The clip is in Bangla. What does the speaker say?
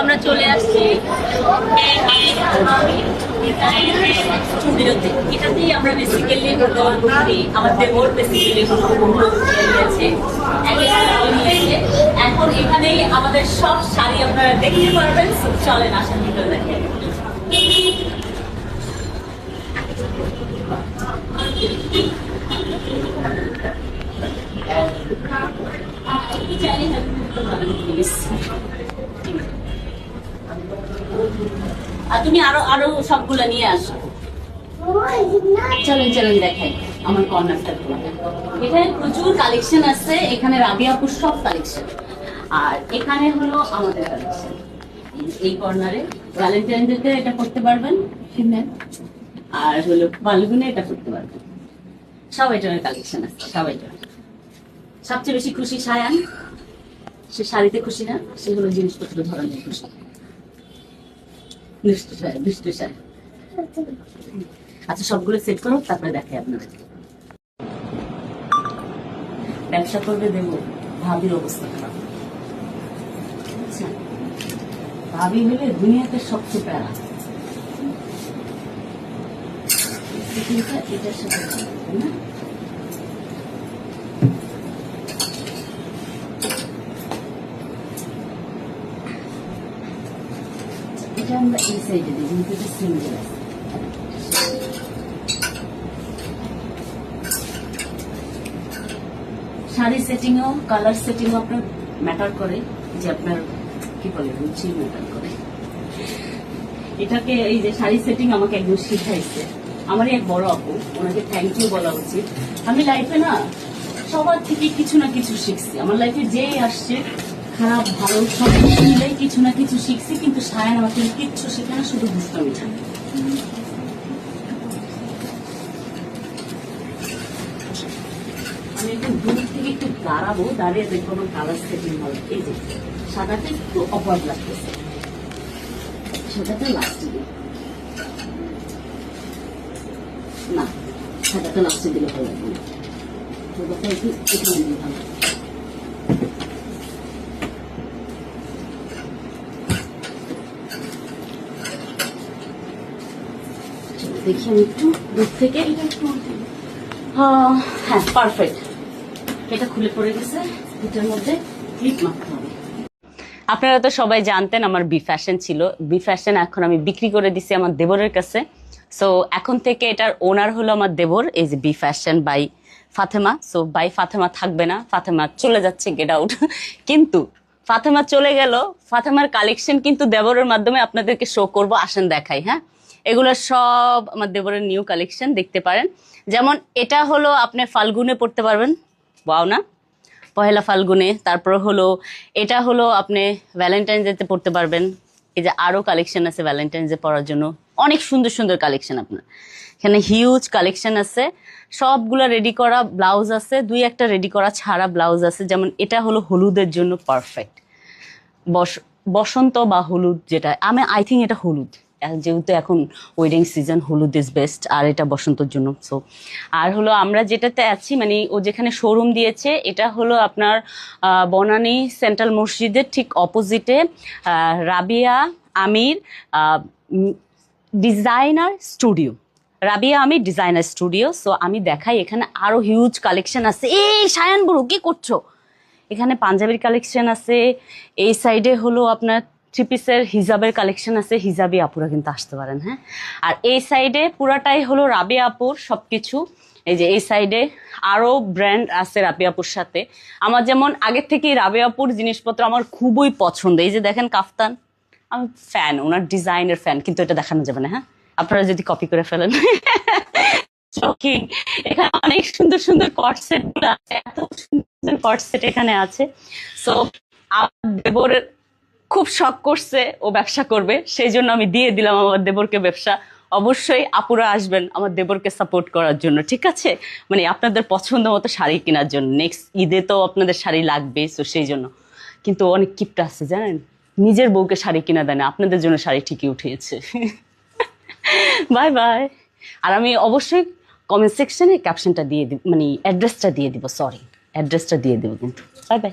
আমরা চলে আসছি স্টুডিওতে। এটাতেই আমরা বেসিক্যালি আমার দেবর বেসিক্যালি আছে। এখন এখানেই আমাদের সব শাড়ি আপনারা দেখতে পারবেন। চলেন আসার ভিতরে দেখেন আর তুমি আরও আরও সবগুলো নিয়ে আসো। চলেন চলেন দেখাই আমার কর্নারটা এখানে প্রচুর কালেকশন আছে, এখানে রাবিয়াপুর সব কালেকশন আর এখানে হলো আমাদের কালেকশন এই কর্নারে ভ্যালেন্টাইন ডেতে এটা করতে পারবেন আর হলো ফাল্গুনে এটা করতে পারবেন। সব এটার কালেকশন আছে, সব এটার সবচেয়ে বেশি খুশি সায়ান। সে শাড়িতে খুশি না সেগুলো জিনিসপত্র ধরনের খুশি। আচ্ছা সবগুলো সেট করো, তারপরে দেখাই আপনাদের। ব্যবসা করবে দেব, ভাবির অবস্থা খারাপ। ভাবি হলে দুনিয়াতে সবচেয়ে প্যারা। এটা তাই না? এটা আমরা এই সাইডে দিই যেহেতু এটা সিঙ্গেল আছে শাড়ি সেটিংও কালার সেটিংও আপনার ম্যাটার করে যে আপনার, কি বলে, রুচি ম্যাটার করে। এটাকে এই যে শাড়ি সেটিং আমাকে একদম শিখাইছে। আমারই এক বড় আপু, ওনাকে থ্যাংক ইউ বলা উচিত। আমি লাইফে না, সবার থেকে কিছু না কিছু শিখছি। আমার লাইফে যেই আসছে খারাপ ভালো সব কিছু মিলেই কিছু না কিছু শিখছি, কিন্তু সায়ান আমাকে কিচ্ছু শেখে না, শুধু দুষ্টামি জানে আমি একটু দূর থেকে একটু দাঁড়াবো, দাঁড়িয়ে দেখব কালার সেটিং হবে এই যে, সাদাটা একটু অপরাধ লাগতেছে। সাদাটা লাস্টে দিই না, সাদাটা লাস্টে দিলে ভালো লাগবে একটু এখানে দিলে ভালো দেখি আমি একটু দূর থেকে। হ্যাঁ পারফেক্ট এটা খুলে পড়ে গেছে এটার মধ্যে ক্লিপ মারতে হবে। আপনারা তো সবাই জানতেন আমার বি ফ্যাশন ছিল। বি ফ্যাশন এখন আমি বিক্রি করে দিছি আমার দেবরের কাছে। সো এখন থেকে এটার ওনার হলো আমার দেবর, এই যে B fashion by Fatema so by Fatema থাকবে না ফাতেমা চলে যাচ্ছে গেট আউট কিন্তু ফাতেমা চলে গেল ফাতেমার কালেকশন কিন্তু দেবরের মাধ্যমে আপনাদেরকে শো করব, আসেন দেখাই হ্যাঁ? এগুলো সব আমার দেবরের নিউ কালেকশন দেখতে পারেন। যেমন এটা হলো আপনি ফাল্গুনে পড়তে পারবেন। বাও না? পহেলা ফাল্গুনে। তারপর হলো, এটা হলো আপনি ভ্যালেন্টাইন ডেতে পড়তে পারবেন। এই যে আরও কালেকশন আছে ভ্যালেন্টাইন ডে পড়ার জন্য। অনেক সুন্দর সুন্দর কালেকশন আপনার। এখানে হিউজ কালেকশন আছে। সবগুলো রেডি করা ব্লাউজ আছে। দুই একটা রেডি করা ছাড়া ব্লাউজ আছে। যেমন এটা হলো হলুদের জন্য পারফেক্ট বস, বসন্ত বা হলুদ যেটা, আমি আই থিঙ্ক এটা হলুদ। যেহেতু এখন wedding season holud is best আর এটা বসন্তর জন্য সো আর হলো আমরা যেটাতে আছি মানে ও যেখানে শোরুম দিয়েছে, এটা হলো আপনার বনানী সেন্ট্রাল মসজিদের ঠিক অপোজিটে রাবিয়া, আমির ডিজাইনার স্টুডিও রাবিয়া আমি ডিজাইনার স্টুডিও সো আমি দেখাই, এখানে আরও হিউজ কালেকশন আছে। এই সায়ান বুড়ো, কি করছ? এখানে পাঞ্জাবির কালেকশন আছে, এই সাইডে হলো আপনার থ্রি পিসের হিজাবের কালেকশন আছে, হিজাবি আপুরা কিন্তু আসতে পারেন হ্যাঁ? আর এই সাইডে পুরাটাই হলো রাবি আপুর সবকিছু। এই যে এই সাইডে আরও ব্র্যান্ড আছে রাবি আপুর সাথে। আমার যেমন আগের থেকেই রাবি আপুর জিনিসপত্র আমার খুবই পছন্দ। এই যে দেখেন কাফতান, আমি ফ্যান ওনার ডিজাইনের ফ্যান কিন্তু এটা দেখানো যাবে না হ্যাঁ? আপনারা যদি কপি করে ফেলেন। এখানে অনেক সুন্দর সুন্দর কট সেটগুলো আছে, এত সুন্দর কট সেট এখানে আছে। সো দেবরের খুব শখ করছে ও ব্যবসা করবে, সেই জন্য আমি দিয়ে দিলাম আমার দেবরকে ব্যবসা। অবশ্যই আপুরা আসবেন আমার দেবরকে সাপোর্ট করার জন্য, ঠিক আছে? মানে আপনাদের পছন্দ মতো শাড়ি কেনার জন্য। নেক্সট ঈদে তো আপনাদের শাড়ি লাগবে তো সেই জন্য। কিন্তু অনেক কিপটা আছে, জানেন? নিজের বউকে শাড়ি কিনা দেয় না, আপনাদের জন্য শাড়ি ঠিকই উঠিয়েছে বাই বাই আর আমি অবশ্যই কমেন্ট সেকশনে ক্যাপশনটা দিয়ে দিব মানে অ্যাড্রেসটা দিয়ে দিব সরি অ্যাড্রেসটা দিয়ে দিব কিন্তু। Bye bye